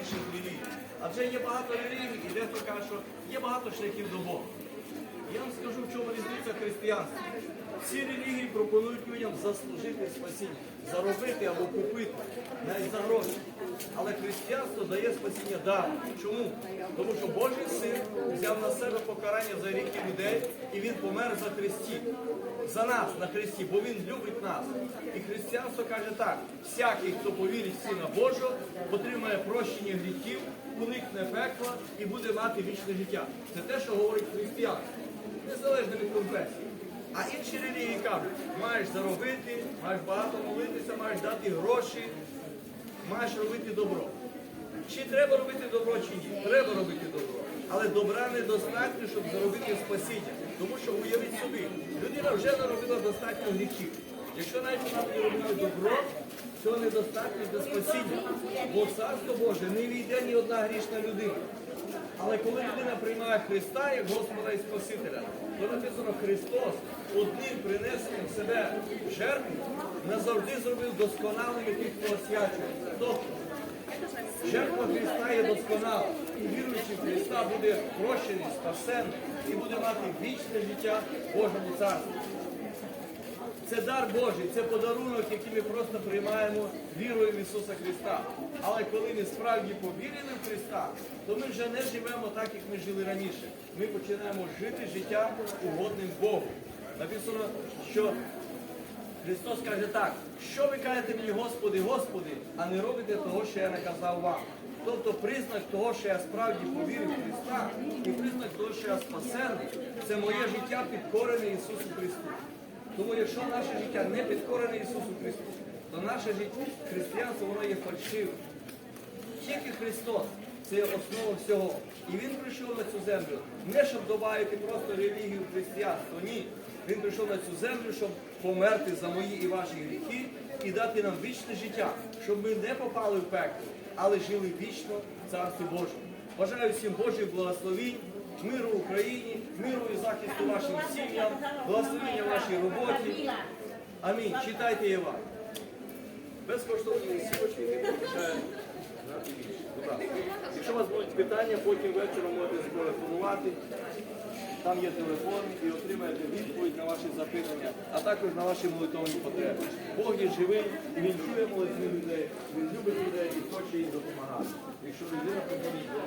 інших релігій. Адже є багато релігій, і дехто каже, що є багато шляхів до Бога. Я вам скажу, в чому різниця християнства. Всі релігії пропонують людям заслужити спасіння, заробити або купити, навіть за гроші. Але християнство дає спасіння даром. Чому? Тому що Божий син взяв на себе покарання за гріхи людей і він помер за Христі. За нас на Христі, бо Він любить нас. І християнство каже так: всякий, хто повірить в Сина Божого, отримає прощення гріхів, уникне пекла і буде мати вічне життя. Це те, що говорить християнство незалежно від конфесії. А інші релігії кажуть, маєш заробити, маєш багато молитися, маєш дати гроші, маєш робити добро. Чи треба робити добро, чи ні? Треба робити добро. Але добра недостатньо, щоб заробити спасіння. Тому що уявіть собі, людина вже наробила достатньо гріхів. Якщо навіть вона робила добро, цього недостатньо для спасіння. Бо в царство Боже не війде ні одна грішна людина. Але коли людина приймає Христа як Господа і Спасителя, то написано Христос одним принесенням себе в жертву назавжди зробив досконалими тих, хто освячується. Тобто жертва Христа є досконала. І віруючи в Христа буде прощений, спасений і буде мати вічне життя Божому царстві. Це дар Божий, це подарунок, який ми просто приймаємо вірою в Ісуса Христа. Але коли ми справді повірили в Христа, то ми вже не живемо так, як ми жили раніше. Ми починаємо жити життя угодним Богу. Написано, що Христос каже так, що ви кажете мені, Господи, Господи, а не робите того, що я наказав вам. Тобто признак того, що я справді повірив в Христа, і признак того, що я спасений, це моє життя підкорене Ісусу Христу. Тому якщо наше життя не підкорене Ісусу Христу, то наше життя християнство воно є фальшивим. Тільки Христос це основа всього. І Він прийшов на цю землю не щоб добавити просто релігію в християнство. Ні. Він прийшов на цю землю, щоб померти за мої і ваші гріхи і дати нам вічне життя, щоб ми не попали в пекло, але жили вічно в Царстві Божому. Бажаю всім Божих благословінь, миру Україні, миру і захисту вашим сім'ям, благословення вашій роботі. Амінь. Читайте Євангеліє. Безкоштовні листівочки, які повчають знати більше. Якщо у вас будуть питання, потім вечором можете зателефонувати. Там є телефон і отримаєте відповідь на ваші запитання, а також на ваші молитовні потреби. Бог є живий, він чує молитви людей, він любить людей і хоче їм допомагати. Якщо людина приходить до